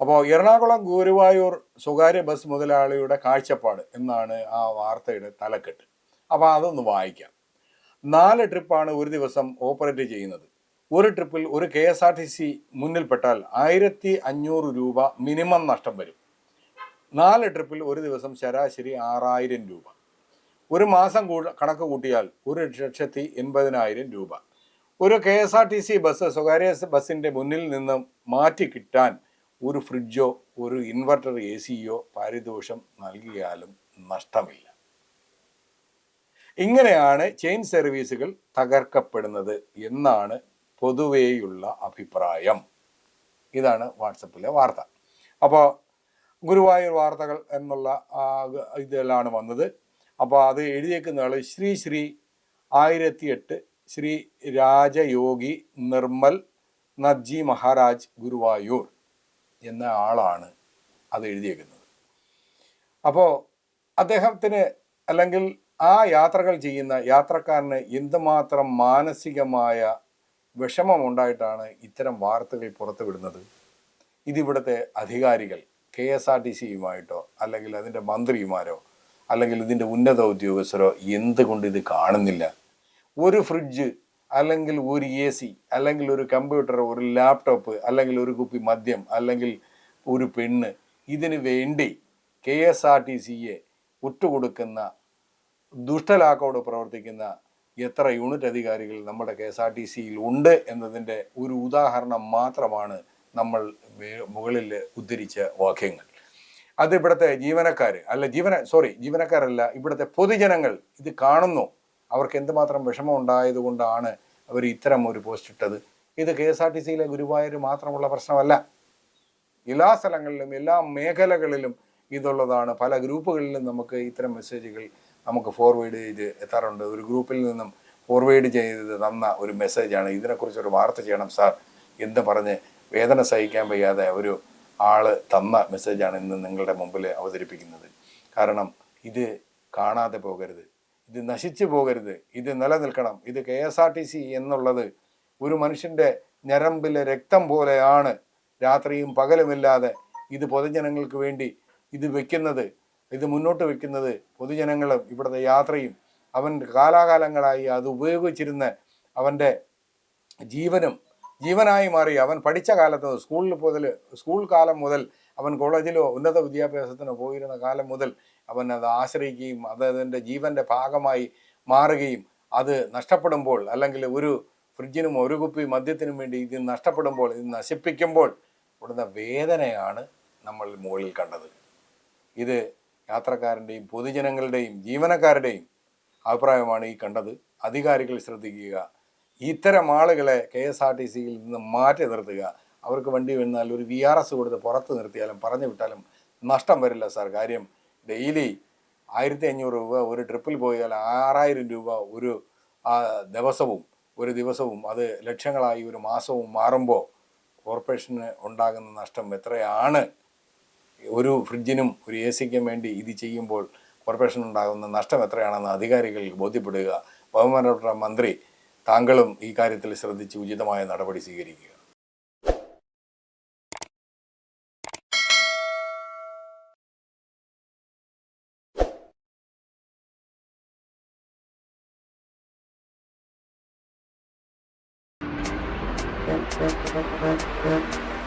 അപ്പോൾ എറണാകുളം ഗുരുവായൂർ സ്വകാര്യ ബസ് മുതലാളിയുടെ കാഴ്ചപ്പാട് എന്നാണ് ആ വാർത്തയുടെ തലക്കെട്ട്. അപ്പോൾ അതൊന്ന് വായിക്കാം. നാല് ട്രിപ്പാണ് ഒരു ദിവസം ഓപ്പറേറ്റ് ചെയ്യുന്നത്. ഒരു ട്രിപ്പിൽ ഒരു K S R T C മുന്നിൽപ്പെട്ടാൽ ആയിരത്തി അഞ്ഞൂറ് രൂപ മിനിമം നഷ്ടം വരും. നാല് ട്രിപ്പിൽ ഒരു ദിവസം ശരാശരി ആറായിരം രൂപ. ഒരു മാസം കണക്ക് കൂട്ടിയാൽ ഒരു ലക്ഷത്തി എൺപതിനായിരം രൂപ. ഒരു K S R T C bus സ്വകാര്യ ബസ്സിന്റെ മുന്നിൽ നിന്ന് മാറ്റി കിട്ടാൻ ഒരു ഫ്രിഡ്ജോ ഒരു ഇൻവെർട്ടർ എ സിയോ പാരിതോഷം നൽകിയാലും നഷ്ടമില്ല. ഇങ്ങനെയാണ് ചെയിൻ സർവീസുകൾ തകർക്കപ്പെടുന്നത് എന്നാണ് പൊതുവേയുള്ള അഭിപ്രായം. ഇതാണ് വാട്സപ്പിലെ വാർത്ത. അപ്പോൾ ഗുരുവായൂർ വാർത്തകൾ എന്നുള്ള ഇതിലാണ് വന്നത്. അപ്പോൾ അത് എഴുതിയേക്കുന്ന ആൾ ശ്രീ ശ്രീ ആയിരത്തി എട്ട് ശ്രീ രാജയോഗി നിർമ്മൽ നദ്ജി മഹാരാജ് ഗുരുവായൂർ. എന്ന ആളാണ് അത് എഴുതിയേക്കുന്നത്. അപ്പോൾ അദ്ദേഹത്തിന് അല്ലെങ്കിൽ ആ യാത്രകൾ ചെയ്യുന്ന യാത്രക്കാരന് എന്തുമാത്രം മാനസികമായ വിഷമമുണ്ടായിട്ടാണ് ഇത്തരം വാർത്തകൾ പുറത്തുവിടുന്നത് ഇതിവിടുത്തെ അധികാരികൾ കെ എസ് ആർ ടി സിയുമായിട്ടോ അല്ലെങ്കിൽ അതിന്റെ മന്ത്രിമാരോ അല്ലെങ്കിൽ ഇതിന്റെ ഉന്നത ഉദ്യോഗസ്ഥരോ എന്തുകൊണ്ട് ഇത് കാണുന്നില്ല? ഒരു ഫ്രിഡ്ജ് അല്ലെങ്കിൽ ഒരു എ സി അല്ലെങ്കിൽ ഒരു കമ്പ്യൂട്ടർ ഒരു ലാപ്ടോപ്പ് അല്ലെങ്കിൽ ഒരു കുപ്പി മദ്യം അല്ലെങ്കിൽ ഒരു പെണ്ണ് ഇതിനു വേണ്ടി കെ എസ് ആർ ടി സിയെ ഉറ്റുകൊടുക്കുന്ന ദുഷ്ടലാക്കോട് പ്രവർത്തിക്കുന്ന എത്ര യൂണിറ്റ് അധികാരികൾ നമ്മുടെ കെ എസ് ആർ ടി സിയിൽ ഉണ്ട് എന്നതിന്റെ ഒരു ഉദാഹരണം മാത്രമാണ് നമ്മൾ മുകളിൽ ഉദ്ധരിച്ച വാക്യങ്ങൾ. അത് ഇവിടുത്തെ ജീവനക്കാർ അല്ല ജീവന സോറി ജീവനക്കാരല്ല ഇവിടുത്തെ പൊതുജനങ്ങൾ ഇത് കാണുന്നു. അവർക്ക് എന്തുമാത്രം വിഷമം ഉണ്ടായതുകൊണ്ടാണ് അവർ ഇത്തരം ഒരു പോസ്റ്റ് ഇട്ടത്. ഇത് കെ എസ് ആർ ടി സിയിലെ ഗുരുവായൂർ മാത്രമുള്ള പ്രശ്നമല്ല. എല്ലാ സ്ഥലങ്ങളിലും എല്ലാ മേഖലകളിലും ഇതുള്ളതാണ്. പല ഗ്രൂപ്പുകളിലും നമുക്ക് ഇത്തരം മെസ്സേജുകൾ നമുക്ക് ഫോർവേഡ് ചെയ്ത് എത്താറുണ്ട്. ഒരു ഗ്രൂപ്പിൽ നിന്നും ഫോർവേഡ് ചെയ്ത് തന്ന ഒരു മെസ്സേജാണ് ഇതിനെക്കുറിച്ച് ഒരു വാർത്ത ചെയ്യണം സാർ എന്ന് പറഞ്ഞ് വേദന സഹിക്കാൻ വയ്യാതെ ഒരു ആൾ തന്ന മെസ്സേജാണ് ഇന്ന് നിങ്ങളുടെ മുമ്പിൽ അവതരിപ്പിക്കുന്നത്. കാരണം ഇത് കാണാതെ പോകരുത്. ഇത് നശിച്ചു പോകരുത്. ഇത് നിലനിൽക്കണം. ഇത് K S R T C എന്നുള്ളത് ഒരു മനുഷ്യന്റെ ഞരമ്പിലെ രക്തം പോലെയാണ് രാത്രിയും പകലുമില്ലാതെ ഇത് പൊതുജനങ്ങൾക്ക് വേണ്ടി ഇത് വെക്കുന്നത് ഇത് മുന്നോട്ട് വെക്കുന്നത് പൊതുജനങ്ങളും ഇവിടുത്തെ യാത്രയും അവൻ കാലാകാലങ്ങളായി അത് ഉപയോഗിച്ചിരുന്ന അവന്റെ ജീവനും ജീവനായി മാറി. അവൻ പഠിച്ച കാലത്ത് സ്കൂളിൽ മുതൽ സ്കൂൾ കാലം മുതൽ അവൻ കോളേജിലോ ഉന്നത വിദ്യാഭ്യാസത്തിനോ പോയിരുന്ന കാലം മുതൽ അവൻ അത് ആശ്രയിക്കുകയും അത് അതിന്റെ ജീവന്റെ ഭാഗമായി മാറുകയും അത് നഷ്ടപ്പെടുമ്പോൾ അല്ലെങ്കിൽ ഒരു ഫ്രിഡ്ജിനും ഒരു കുപ്പി മദ്യത്തിനും വേണ്ടി ഇത് നഷ്ടപ്പെടുമ്പോൾ ഇത് നശിപ്പിക്കുമ്പോൾ ഉടനെ വേദനയാണ് നമ്മൾ മുകളിൽ കണ്ടത്. ഇത് യാത്രക്കാരന്റെയും പൊതുജനങ്ങളുടെയും ജീവനക്കാരുടെയും അഭിപ്രായമാണ് ഈ കണ്ടത്. അധികാരികൾ ശ്രദ്ധിക്കുക. ഇത്തരം ആളുകളെ കെ എസ് ആർ ടി സിയിൽ നിന്ന് മാറ്റി നിർത്തുക. അവർക്ക് വണ്ടി വന്നാൽ ഒരു വി ആർ എസ് കൊടുത്ത് പുറത്ത് നിർത്തിയാലും പറഞ്ഞു വിട്ടാലും നഷ്ടം വരില്ല സാർ. കാര്യം ഡെയിലി ആയിരത്തി അഞ്ഞൂറ് രൂപ ഒരു ട്രിപ്പിൽ പോയാൽ ആറായിരം രൂപ ഒരു ദിവസവും ഒരു ദിവസവും അത് ലക്ഷങ്ങളായി ഒരു മാസവും മാറുമ്പോൾ കോർപ്പറേഷന് ഉണ്ടാകുന്ന നഷ്ടം എത്രയാണ്? ഒരു ഫ്രിഡ്ജിനും ഒരു എ സിക്കും വേണ്ടി ഇത് ചെയ്യുമ്പോൾ കോർപ്പറേഷൻ ഉണ്ടാകുന്ന നഷ്ടം എത്രയാണെന്ന് അധികാരികൾ ബോധ്യപ്പെടുക. ബഹുമാനപ്പെട്ട മന്ത്രി താങ്കളും ഈ കാര്യത്തിൽ ശ്രദ്ധിച്ച് ഉചിതമായ നടപടി സ്വീകരിക്കുക. Thank you.